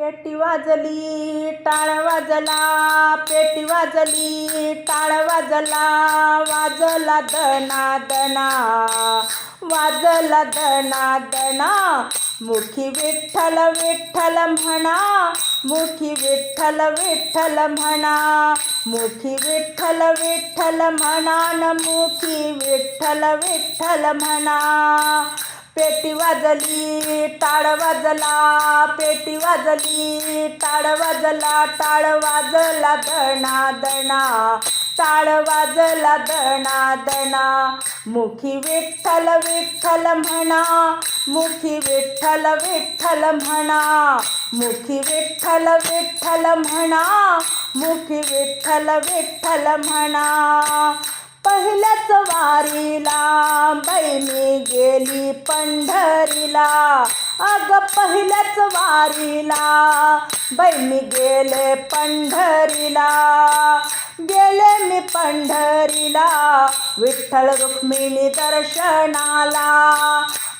पेटी वाजली टाळ वाजला पेटी वाजली टाळ वाजला वाजला दना दना वाजला दना दना. मुखी विठ्ठल विठ्ठल म्हणा मुखी विठ्ठल विठ्ठल म्हणा मुखी विठ्ठल विठ्ठल म्हणा न मुखी विठ्ठल विठ्ठल म्हणा. पेटी वाजली टाळ वाजला पेटी वाजली टाळ वाजला टाळ वाजला दणा दणा टाळ वाजला दणा दणा. मुखी विठ्ठल विठ्ठल म्हणा मुखी विठ्ठल विठ्ठल म्हणा. मुखी विठ्ठल विठ्ठल म्हणा मुखी विठ्ठल विठ्ठल म्हणा. पहिल्याच वारीला बहिणी गेली पंढरीला. अग पहिल्याच वारीला बहिणी गेले पंढरीला. गेले मी पंढरीला. विठ्ठल रुक्मिणी दर्शनाला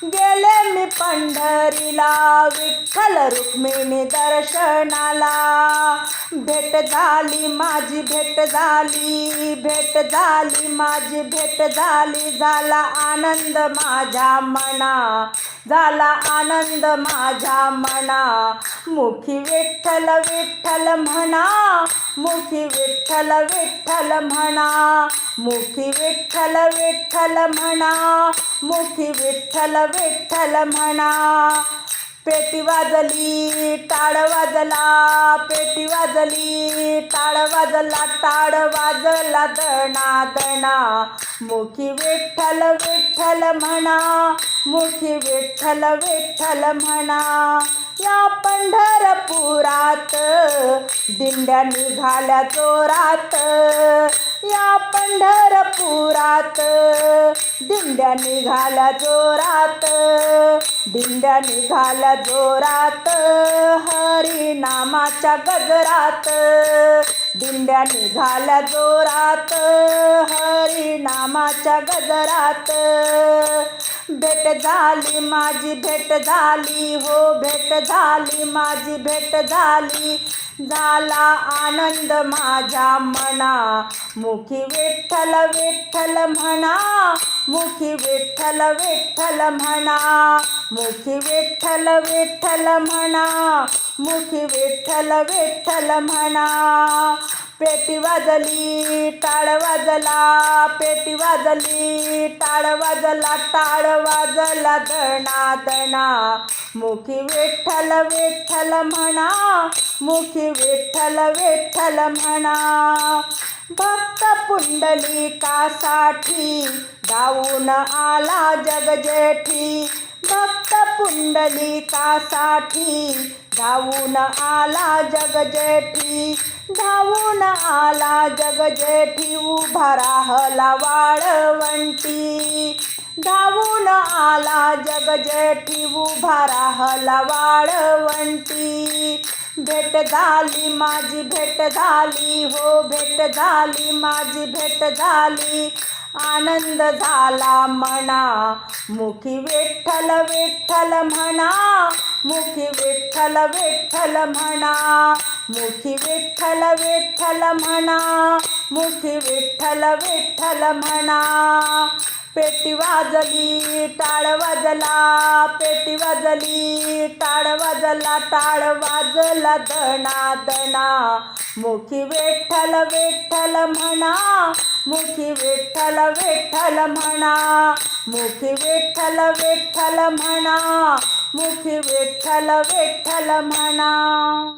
गेले मी पंढरीला. विठ्ठल रुक्मिणी दर्शनाला. भेट झाली माझी भेट झाली भेट झाली माझी भेट झाली. झाला आनंद माझ्या मना झाला आनंद माझ्या मना. मुखी विठ्ठल विठ्ठल म्हणा मुखी विठ्ठल विठ्ठल म्हणा. मुखी विठ्ठल विठ्ठल म्हणा मुखी विठ्ठल विठ्ठल म्हणा. पेटी वाजली टाळ वाजला पेटी वाजली टाळ वाजला टाळ वाजला दणा दणा. मुखी विठ्ठल विठ्ठल म्हणा मुखी विठ्ठल विठ्ठल म्हणा. या पंढरपुरात दिंड्या निघाल्या जोरात. या पंढरपुरात. दिंड्या निघाल्या जोरात. दिंड्या निघाल्या जोरात. हरिनामाच्या गजरात. दिंड्या निघाल्या जोरात. हरिनामाच्या गजरात. भेट झाली माझी भेट झाली हो भेट झाली माझी भेट झाली. झाला आनंद माझ्या मना. मुखी विठ्ठल विठ्ठल म्हणा मुखी विठ्ठल विठ्ठल म्हणा मुखी विठ्ठल विठ्ठल म्हणा मुखी विठ्ठल विठ्ठल म्हणा पेटी वाजली टाळ वाजला पेटी वाजली टाळ वाजला टाळ वाजला दणा दणा. मुखी विठ्ठल विठ्ठल म्हणा मुखी विठ्ठल विठ्ठल म्हणा. भक्त पुंडलिकासाठी धावून आला जगजेठी. भक्त पुंडलिकासाठी धावून आला जग जेठी धावून आला जग जेठी उभा राहला वाळवंटी. धावून आला जगजेठी उभा राहला वाळवंटी. भेट झाली माझी भेट झाली हो भेट झाली माझी भेट झाली. आनंद झाला म्हणा मुखी विठ्ठल विठ्ठल म्हणा. मुखी विठ्ठल विठ्ठल म्हणा मुखी विठ्ठल विठ्ठल म्हणा मुखी विठ्ठल विठ्ठल म्हणा. पेटी वाजली टाळ वाजला पेटी वाजली टाळ वाजला टाळ वाजला दणा दणा मुखी विठ्ठल विठ्ठल म्हणा मुखी विठ्ठल विठ्ठल म्हणा मुखी विठ्ठल विठ्ठल म्हणा. मुखी विठ्ठल विठ्ठल म्हणा